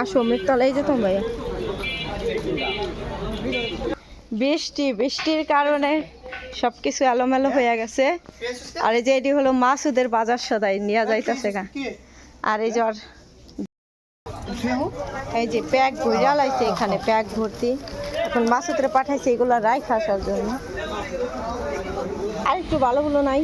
আসো মিরতলা এই যে তো ভাইয়া বৃষ্টি, বৃষ্টির কারণে সব কিছু এলোমেলো হয়ে গেছে। আর এই যে এটি হলো মাসুদের বাজার সদাই, নিয়ে যাইতেছে গা। আর এই জ্বর এই যে প্যাক ভরিয়া লাইছে এখানে, প্যাক ভর্তি। এখন মাসুদরে পাঠাইছে এগুলো রাই আসার জন্য। আর একটু ভালো ভালো নাই?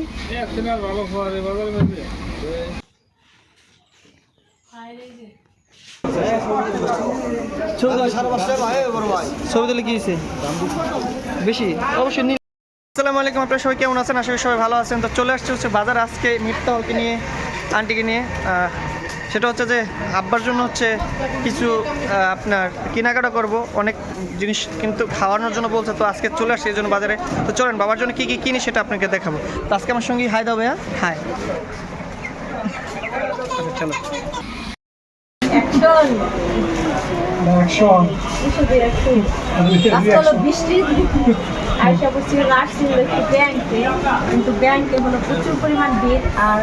ছবি তুলে কি বেশি? অবশ্যই নীল আসসালামু আলাইকুম আপনারা সবাই কেমন আছেন? আশা করি সবাই ভালো আছেন। তো চলে আসছে হচ্ছে বাজার আজকে মিথ্যা হলকে নিয়ে আন্টিকে নিয়ে। সেটা হচ্ছে যে আব্বার জন্য হচ্ছে কিছু আপনার কেনাকাটা করব। অনেক জিনিস কিন্তু খাওয়ানোর জন্য বলছে তো আজকে চলে আসছে এই জন্য বাজারে। তো চলেন বাবার জন্য কী কী কিনি সেটা আপনাকে দেখাবো। তো আজকে আমার সঙ্গে হাই দাও ভাইয়া। হাই। আচ্ছা চলো অ্যাকশন আজকে হলো বৃষ্টি আয়সা বলছিল আসছিল একটু ব্যাংকে কিন্তু ব্যাংকে হলো প্রচুর পরিমাণ ভিড় আর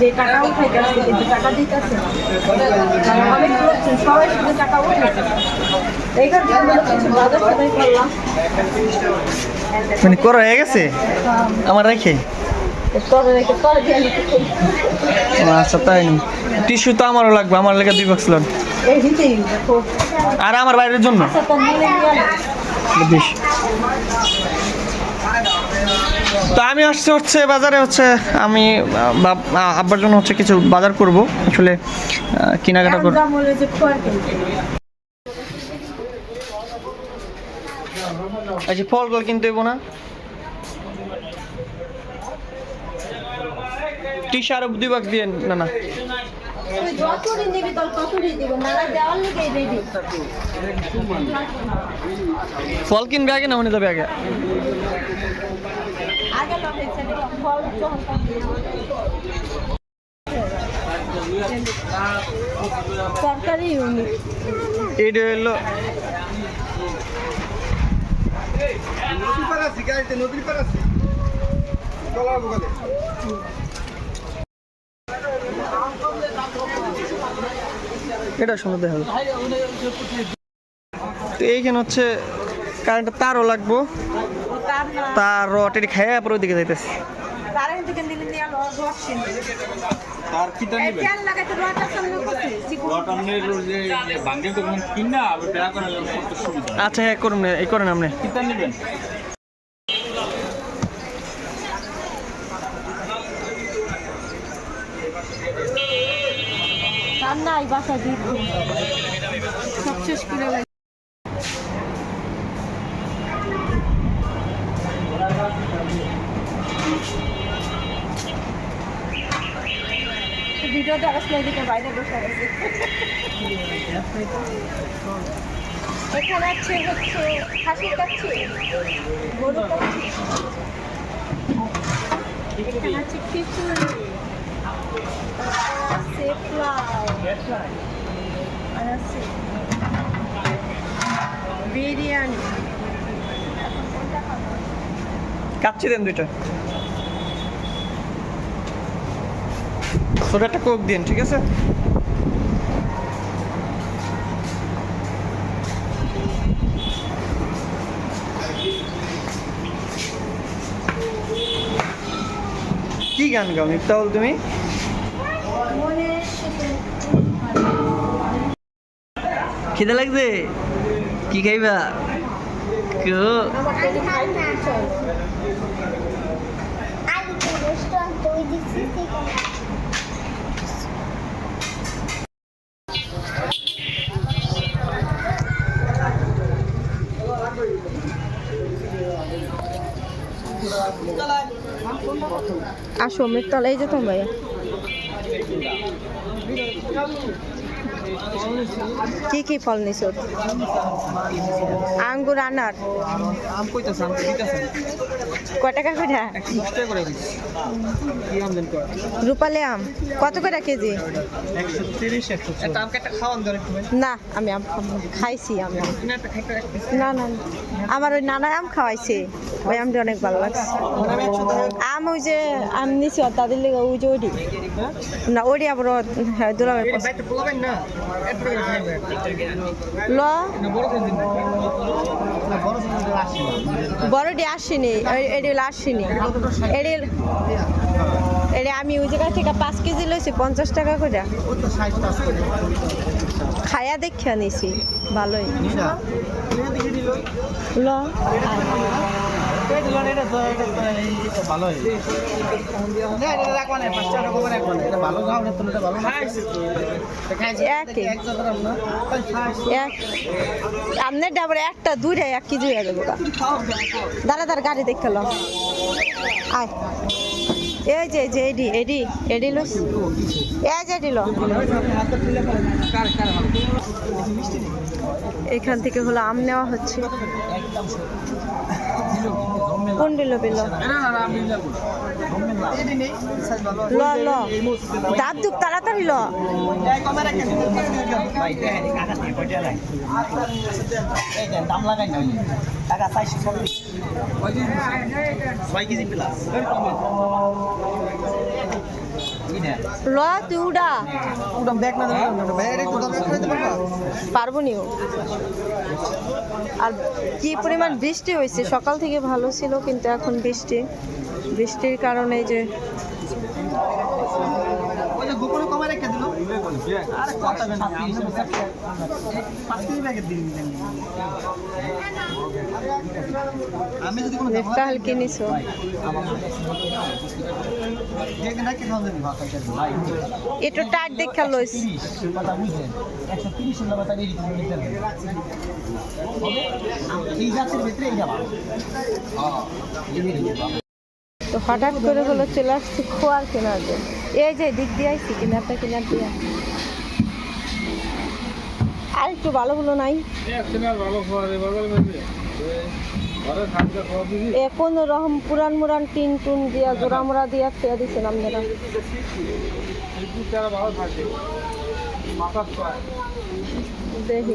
যে টাকা উঠাইতে আসছে কিন্তু টাকা দিতেছে অনেক লোকজন সবাই শুধু টাকা উঠাইতে এই কারণে আমরা কিছু বাজার সদাই করলাম। মানে করা হয়ে গেছে? আমার রেখে? আচ্ছা তাই টিস্যু তো আমারও লাগবে, আমার লেগে দুই বক্স দেখো আর আমার বাইরের জন্য? আচ্ছা তো আমি আসছে হচ্ছে বাজারে, হচ্ছে আমি আব্বার জন্য হচ্ছে কিছু বাজার করব। আসলে কেনাকাটা করব হলো যে খোয়ার কিনতে আচ্ছা হইব না? টিস্যু আরও দুই বক্স দিয়ে না না। ফল কিনবে আগে না মনে যাবে আগে? আগে লোক হয়েছে ফল যখন তরকারি ইউনিক এইটা হলো এটা সুন্দর দেখা তো এইখানে হচ্ছে কারেন্টের তারও লাগবো। তার এটি খাইয়া পরে ওইদিকে যাইতেছে। তার তেল লাগাইতে সামনে করতে কিনা আবার করার সুবিধা। আচ্ছা হ্যাঁ করুন না, এই করেন আপনি। নেবেন? তার নাই বাসা দিব সব শেষ করে লাগে ভিডিও দেখাস না এদিকে বাইরে বসে আছে এখানে আছে হচ্ছে হাসির কাছে গরু কাছে এখানে আছে খিচুড়ি আছে আর আছে বিরিয়ানি। কাচ্ছি দেন দুইটা। ছোট একটা কোক দিন ঠিক আছে? কি গান গাও মিফতাহুল তুমি? মনে খিদে লাগছে? কি খাইবা? কেউ আসো মিরতলা এই যে তো ভাইয়া কি কি ফল নিছ? আঙ্গুর আনার। আম কইতাছ আম দিতেছে কয় টাকা করে? কি রূপালি আম কত করে কেজি। না আমি আম খাইছি আমি। না না। আমার ওই নানা আম খাওয়াইছে। ওই আমটা অনেক ভালো লাগছে। আমি ওই যে আম নিছি তাদের লেগে ওই যে ওডি না ওডি আবার হ্যাঁ খাইবে ল? বড়ডি আসেনি। এ- আসিনি। এডিল এডি আমি ওই জায়গা থেকে পাঁচ কেজি লইছি পঞ্চাশ টাকা করে খায়া দেখিয়া নিছি ভালোই। ল। আপনার ডাবরে একটা দুইটা এক কেজি হয়ে দাঁড়া তার গাড়ি দেখলাম আয়। এডি এডি এখান থেকে হলো আম নেওয়া হচ্ছে। কোন বিল? ভালো ল ল। দুপ তাড়াতাড়ি ল। লাগাই টাকা 440 ছয় কেজি প্লাস ল তুই উড়া উড়াম দেখ না পারব নিও। আর কি পরিমাণ বৃষ্টি হয়েছে সকাল থেকে ভালো ছিল কিন্তু এখন বৃষ্টি। বৃষ্টির কারণে যে ওই যে গোপনে কমে রেখে দিল আরে কথা বেন পাঁচ কেজি প্যাকেট দিন দিন আমি যদি কোনো হঠাৎ করে হলো চলে আসছি খোয়ার কেনার জন্য। এই যে দিক দিয়ে আইছি কিনারটা কিনার দিয়ে আর একটু ভালো ভালো নাই। এ কোন রকম পুরান মুরান, টিন টুন দিয়া, জোড়া মোড়া দিয়া খেয়ে দিছেন আপনারা। দেখি।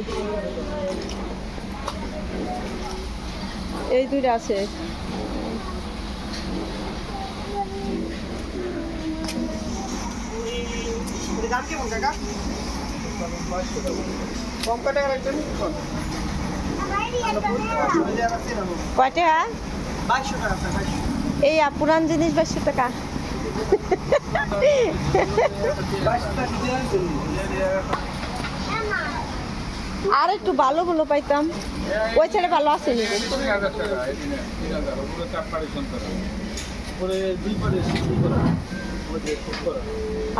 এই দুইটা আছে। কাকা কয়টা? এই পুরান জিনিস বাইশশো টাকা। আর একটু ভালো ভালো পাইতাম। ওই ছেলে ভালো আছে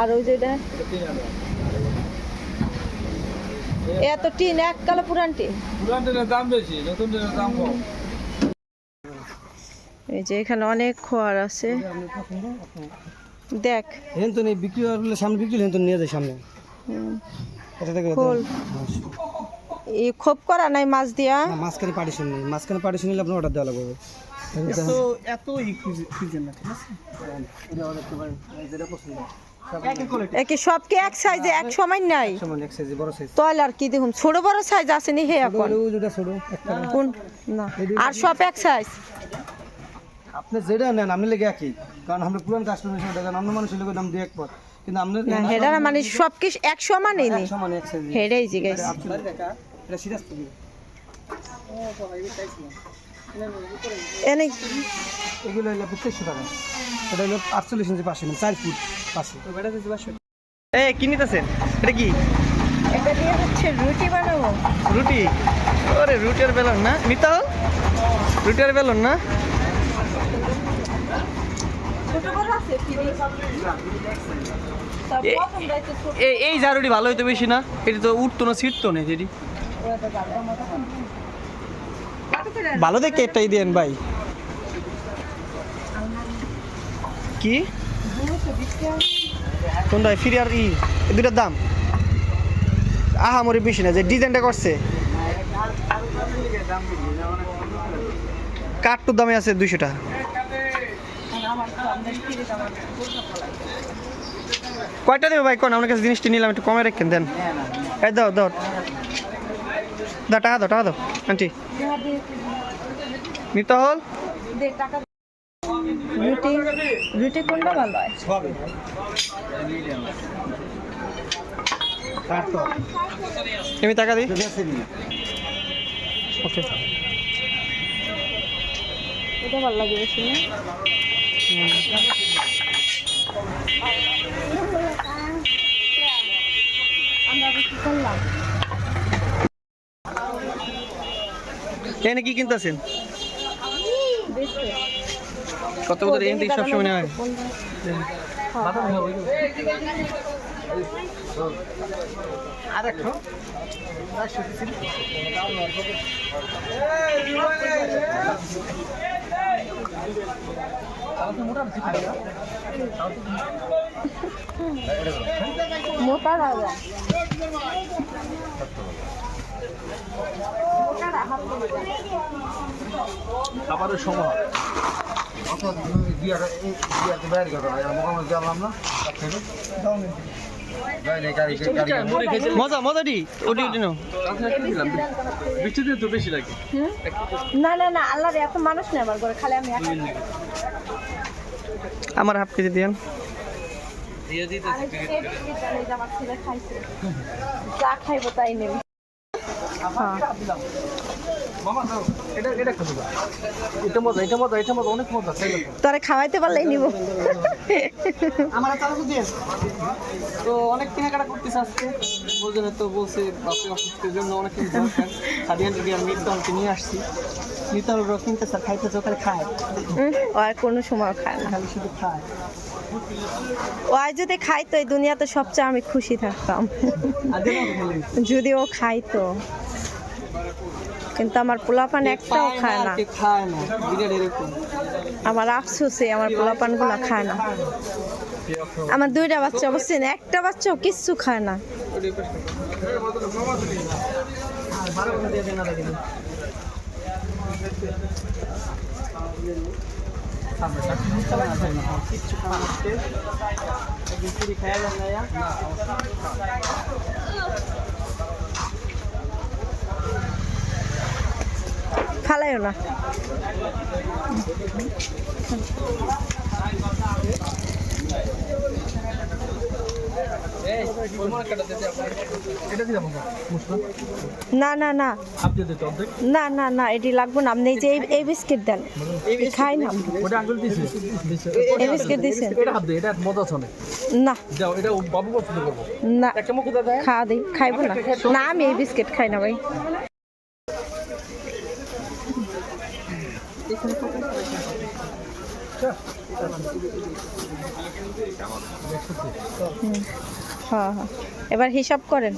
আর ওই যেটা এত টিন এক কালো পুরান টিন। দাম বেশি নতুন দাম কম। এই যে এখানে অনেক খোয়ার আছে। দেখ। হেন তো নেই বিক্রি হলে সামনে বিক্রি হেন তো নিয়ে যায় সামনে। এটা খোল। এই খোপ করা নাই মাছ দিয়া? মাঝখানে পার্টিশন নেই। মাঝখানে পার্টিশন নিলে আপনার অর্ডার দেওয়া লাগবে। এত এত ঠিক আছে? একই একে সব কি এক সাইজে এক সময় নাই। সমান এক সাইজ বড় সাইজ তাহলে আর কি দেখুন ছোট বড় সাইজ আছে নি হে এখন? কোন না। আর সব এক সাইজ আপনি যেটা নেন আপনি লেগে একই। কারণ আমরা পুরান কাস্টমার হিসেবে দেখেন অন্য মানুষের লোকের দাম দিয়ে এক কিন্তু আপনার না হেডা মানে সব কি এক সমানই নি। হেডাই তো এনে এগুলো হলো পঁচিশশো টাকা। এটা হলো আটচল্লিশ ইঞ্চি পাশে মানে চার ফুট পাশে। এ কি নিতেছেন? এটা কি? এটা দিয়ে হচ্ছে রুটি বানাবো। রুটি? ওরে রুটির বেলন না? মিতাল? রুটির বেলন না? ছোট বড় আছে এ- এই জারুটি ঝাড়ুটি ভালো হইতো বেশি না? এটা তো উঠতো না ছিটতো না যেটি। ভালো দেখে একটাই দেন ভাই। কি? কোনটা? ফ্রি আর ই। দুটার দাম? আহামরি বেশি না, যে ডিজাইনটা করছে। কাঠটুর দামে আছে দুইশো টাকা আপনার ফিরে আমার বোঝা পড়ায় কয়টা দেবে ভাই? কোন আপনার কাছে জিনিসটি নিলাম, একটু কমে রেখেন, দেন। এই দাও দাও। দাও টাকা দাও টাকা দাও আন্টি। নিতে হল? দে রুটি রুটি কোনটা ভালো হয়? আমি টাকা দিই? ওকে। এটা ভালো লাগে বেশি আমরা করলাম। এখানে কি কিনতেছেন কত কত এখান থেকে সবসময় নেওয়া হয় মোটা রাজা মোটা রাখা খাবারের সময়। অর্থাৎ বিয়ার এই বিয়ারকে বাইরে কথা মোকামত গেলাম না তার থেকে। যাই নাই গাড়ি গাড়ি মজা মজা দি ওটি ওটি নাও। বৃষ্টিতে তো বেশি লাগে। না না না আল্লাহর এত মানুষ নেই আমার ঘরে খালি আমি একা। আমার হাফ কেজি দিয়েন। দিয়ে যা খাইবো তাই নেবে। তোরে খাওয়াইতে পারলেই নিব। আমার চালাতে দিয়ে তো অনেক কেনাকাটা করতেছে আজকে। বলছেন তো বলছে বাপরে অসুস্থের জন্য অনেক কিছু দরকার। সাদিয়ান যদি আমি মিটদলকে নিয়ে আসছি। মিটদলরা কিনতে স্যার খাইতে ওখানে খায়। ও আর কোনো সময় খায় না। খালি শুধু খায়। ও আর যদি খাইতো এই দুনিয়াতে সবচেয়ে আমি খুশি থাকতাম। যদি ও খাইতো। কিন্তু আমার পোলাপান একটাও খায় না। আমার আফসোসে আমার পোলাপানগুলো খায় না। আমার দুইটা বাচ্চা অবশ্যই না, একটা বাচ্চাও কিচ্ছু খায় না। কিচ্ছু খাওয়া মুশকিল একদিন চুরি খাওয়া যায় না ফালাইও না। না না না। না না না এটি লাগবে না। আপনি যে এই- এই বিস্কিট দেন। খাই না। এই বিস্কিট না। খাওয়া দিই খাইবো না। না আমি এই বিস্কিট খাই না ভাই। হ্যাঁ হ্যাঁ। এবার হিসাব করেন।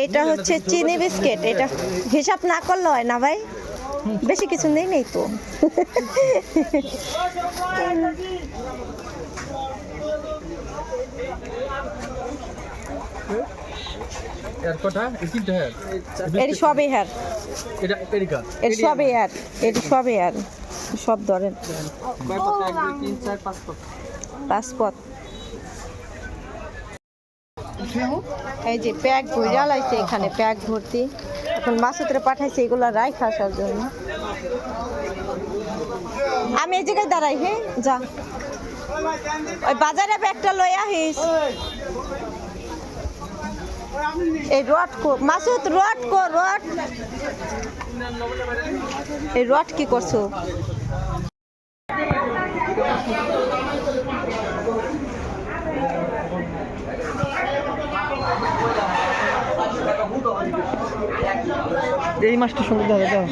এটা হচ্ছে চিনি বিস্কিট। এটা হিসাব না করলে হয় না ভাই? বেশি কিছু নেই নেই তো। এর কটা? এই তিনটা হ্যাঁ এটি সবই হ্যার এটা এরিকা এটি সবই হ্যার এটি সবই হ্যার সব ধরেন। পাঁচ পাতা। পাসপোর্ট এই যে প্যাক ভরে লাইছে এখানে প্যাক ভর্তি। এখন মাসুদরে পাঠাইছে এগুলো রাইখ আসার জন্য। আমি এই জায়গায় দাঁড়াই হে যা। ওই বাজারে ব্যাগটা লই আহিস এই রড কো মাসুদ রড কো রড। এই রড কি করছ? এই মাছটা সুন্দর দাদা দাও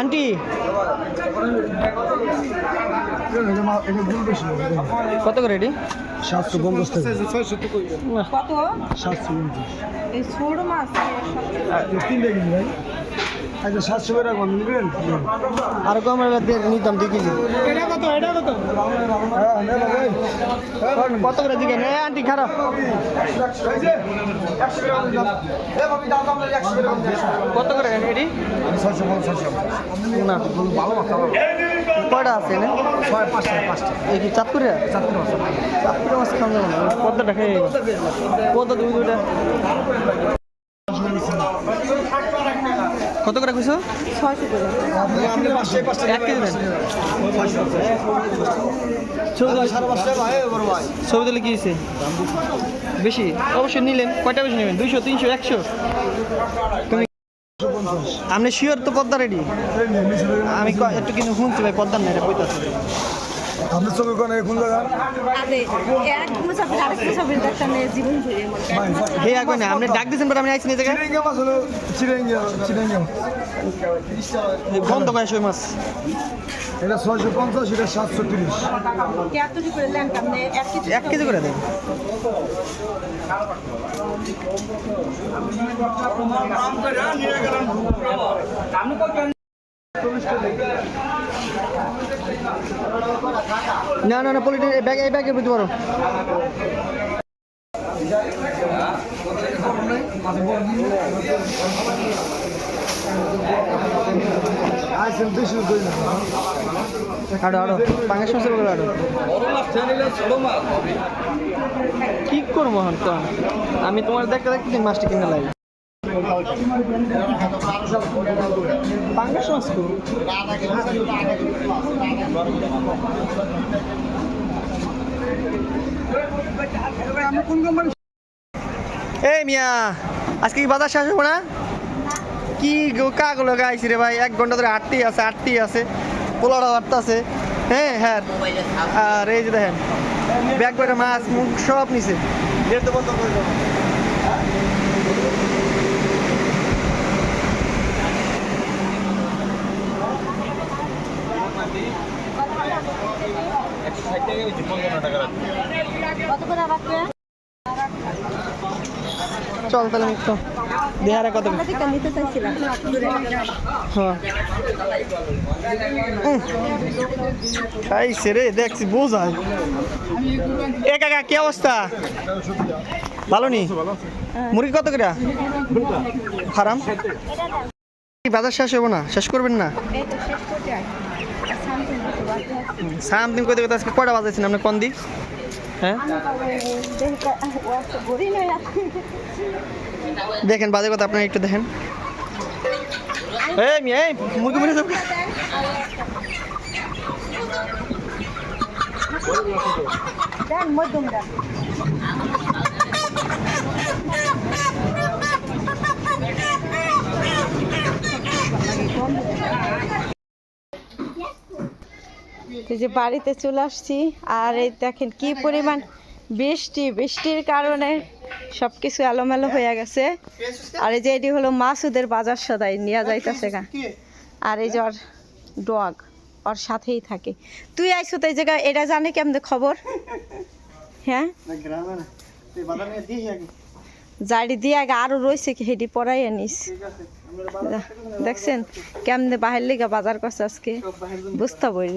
আন্টি। কত করে এটি? সাতশো পঞ্চাশ কত? সাতশো আচ্ছা সাতশো করে কম নেবেন? আর কম নিতাম দুই কেজি। কত? করে দিবেন এ আন্টি খারাপ। কত করে এটি? ছয়শো পঞ্চাশ। না। ভালো মাছ ভালো কয়টা আছে না ছয় পাঁচটা পাঁচটা। এই কি চাঁদপুরে? চারটে মাছ চাঁদপুরে মাছ খাওয়া যাবে না? পদ্মাটা খেয়ে পদ্মা দুই দুইটা? কত করে কইছো? এক কেজি দেন। বড় ভাই। ছবি তুলে কি বেশি? অবশ্যই নিলেন। কয়টা বেশি নেবেন? দুইশো তিনশো একশো? তুমি আপনি শিওর তো পদ্মা রেডি আমি ক- একটু কিন্তু শুনছি ভাই পদ্মার না বইতে আছে আপনি ছবি কোন কোন জায়গা মনে হে আপনি ডাক দিয়েছেন বাট আমি আইছি নিজেকে এই জায়গায়। বন্ধ করে সই মাছ। এটা ছয়শো পঞ্চাশ এটা সাতশো তিরিশ। এক কেজি করে দেন। না না না পলিটিন ব্যাগ এই ব্যাগে বুঝতে পারো না কি করব তো? আমি তোমার দেখতে দেখতে মাছটা কিনে তো। এই মিয়া, আজকে কি বাজার শেষ হব না? কি কাগুলো গাইছি রে ভাই? এক ঘণ্টা ধরে আটটি আছে আটটি আছে। পোলাও আটটা আছে হ্যাঁ হ্যাঁ। আর এই যে দেখেন, ব্যাগ করে মাছ, মুখ সব নিছে চল তাহলে একটু দেহারে কত? খাইছে রে দেখছি বোঝায় এ কাকা কি অবস্থা? ভালো নি? মুরগি কত করে? হারাম? বাজার শেষ হব না? শেষ করবেন না? তো করতে কইতে আজকে কয়টা বাজাইছেন আপনি কোন দিক? হ্যাঁ? দেখেন, বাজে কথা, আপনারা একটু দেখেন। যে বাড়িতে চলে আসছি, আর এই দেখেন কি পরিমাণ বৃষ্টি, বৃষ্টির কারণে সব কিছু এলোমেলো হয়ে গেছে। আর এই যে এটি হলো মাসুদের বাজার সদাই, নিয়ে যাইতেছে গা। আর এই যে ওর ডগ, ওর সাথেই থাকে। তুই আইসো তো এই জায়গায়, এটা জানে কেমন খবর? হ্যাঁ? জাড়ি দিয়ে আগে আরও রয়েছে কি, হেডি পড়াই আনিস দেখছেন কেমনে বাহির লিগা বাজার করছে আজকে? বুঝতে বই